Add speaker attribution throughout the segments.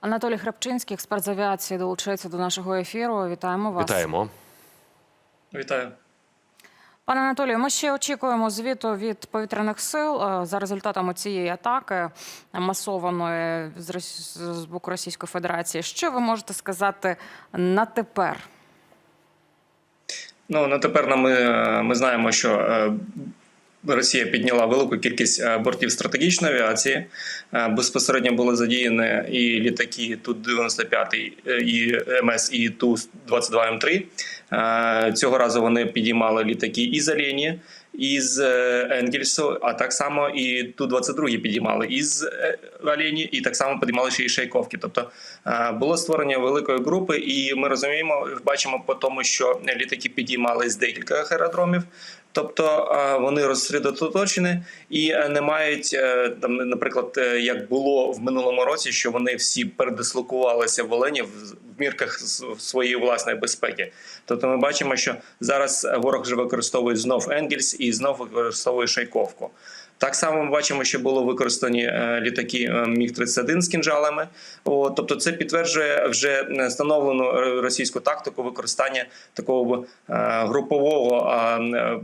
Speaker 1: Анатолій Храпчинський, експерт з авіації, долучається до нашого ефіру. Вітаємо вас.
Speaker 2: Вітаємо.
Speaker 3: Вітаю.
Speaker 1: Пане Анатолію, ми ще очікуємо звіту від повітряних сил е, за результатами цієї атаки масованої з з боку Російської Федерації. Що ви можете сказати на тепер?
Speaker 3: Ну на тепер ми, ми знаємо, що е, Росія підняла велику кількість е, бортів стратегічної авіації. Е, Безпосередньо були задіяні і літаки Ту-95, е, і МС, і Ту-22М3. Е, Цього разу вони підіймали літаки із Алені, із е, Енгельсу, а так само і Ту-22 підіймали із е, Алені, і так само підіймали ще й Шейковки. Тобто було створення великої групи, і ми розуміємо, бачимо по тому, що літаки підіймали з декількох аеродромів. Тобто вони розсередоточені і не мають там, наприклад, як було в минулому році, що вони всі передислокувалися в Олені мірках своєї власної безпеки. Тобто, ми бачимо, що зараз ворог вже використовує знов Енгельс і знов використовує Шайковку. Так само ми бачимо, що було використані е, літаки е, Міг 31 з кінжалами. Тобто, це підтверджує вже встановлену е, російську тактику використання такого групового е,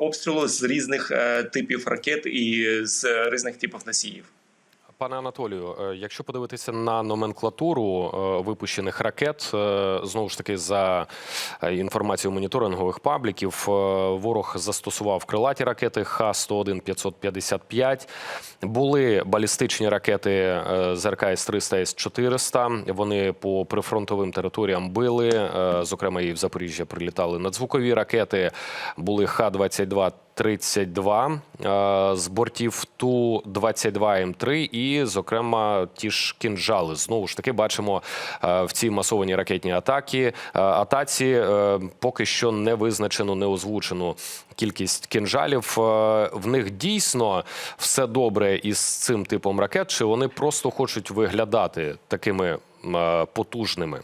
Speaker 3: обстрілу з різних типів ракет і з різних типів носіїв.
Speaker 2: Пане Анатолію, е, якщо подивитися на номенклатуру е, випущених ракет, е, знову ж таки за інформацією моніторингових пабліків, ворог застосував крилаті ракети Х-101 555, були балістичні ракети ЗРК С-300 С-400. Вони по прифронтовим територіям били. Зокрема, і в Запоріжжя прилітали надзвукові ракети. Були Х-22 32 е, з бортів Ту-22М3 і, зокрема, ті ж кінжали. Знову ж таки, бачимо е, в цій масованій ракетній атакі е, атаці поки що не визначену, не озвучену кількість кінжалів. В них дійсно все добре із цим типом ракет, чи вони просто хочуть виглядати такими потужними?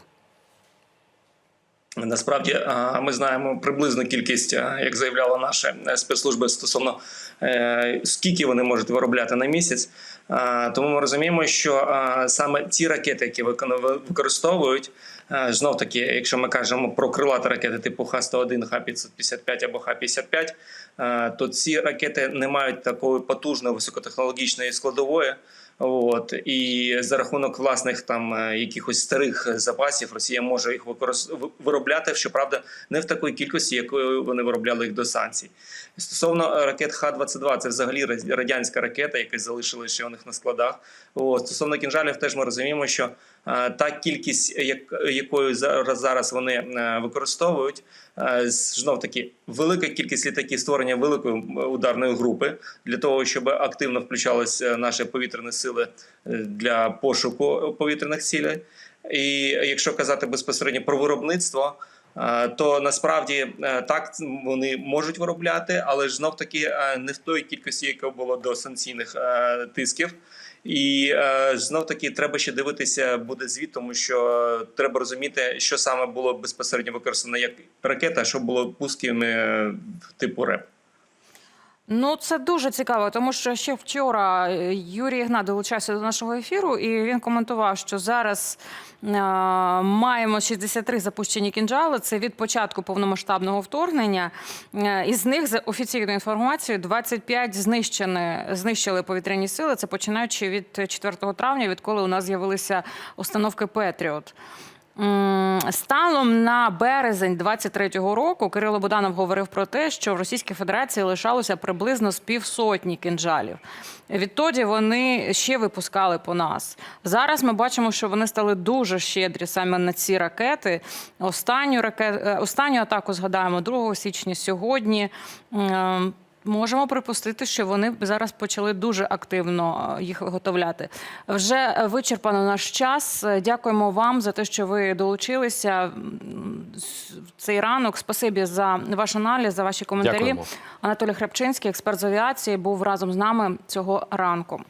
Speaker 3: Насправді ми знаємо приблизну кількість, як заявляла наша е, спецслужба стосовно е, скільки вони можуть виробляти на місяць. Тому ми розуміємо, що саме ці ракети, які використовують, знов таки, якщо ми кажемо про крилаті ракети типу Х-101, Х-555 або Х-55, то ці ракети не мають такої потужної високотехнологічної складової. От і за рахунок власних там е, якихось старих запасів Росія може їх використ... виробляти, щоправда, не в такій кількості, якою вони виробляли їх до санкцій. Стосовно е, ракет Х-22, це взагалі радянська ракета, яка залишилася ще у них на складах. От. Стосовно кінжалів, теж ми розуміємо, що е, та кількість, як, якою зараз зараз вони використовують, знов таки велика кількість літаків створення великої ударної групи для того, щоб активно включалися наші повітряні сили е, для пошуку повітряних цілей. І якщо казати безпосередньо про виробництво. е, То насправді е, так вони можуть виробляти, але ж знов таки не в той кількості, яка було до санкційних тисків. І знов таки треба ще дивитися, буде звіт, тому що треба розуміти, що саме було безпосередньо використано як ракета, а що було пусками типу РЕП.
Speaker 1: Ну, це дуже цікаво, тому що ще вчора е, Юрій Ігнат долучався до нашого ефіру, і він коментував, що зараз е, маємо 63 запущені кінжали. Це від початку повномасштабного вторгнення. Е, із них за офіційною інформацією 25 знищені, знищили повітряні сили. Це починаючи від 4 травня, відколи у нас з'явилися установки Петріот. Станом на березень 23-го року Кирило Буданов говорив про те, що в Російській Федерації лишалося приблизно з півсотні кінжалів. Відтоді вони ще випускали по нас. Зараз ми бачимо, що вони стали дуже щедрі саме на ці ракети. Останню ракет... е, останню атаку згадаємо 2 січня сьогодні. Можемо припустити, що вони зараз почали дуже активно е, їх виготовляти. Вже е, вичерпано наш час. Е, Дякуємо вам за те, що ви долучилися в цей ранок. Спасибі за ваш аналіз, за ваші коментарі.
Speaker 2: Дякуємо.
Speaker 1: Анатолій Хребчинський, експерт з авіації, був разом з нами цього ранку.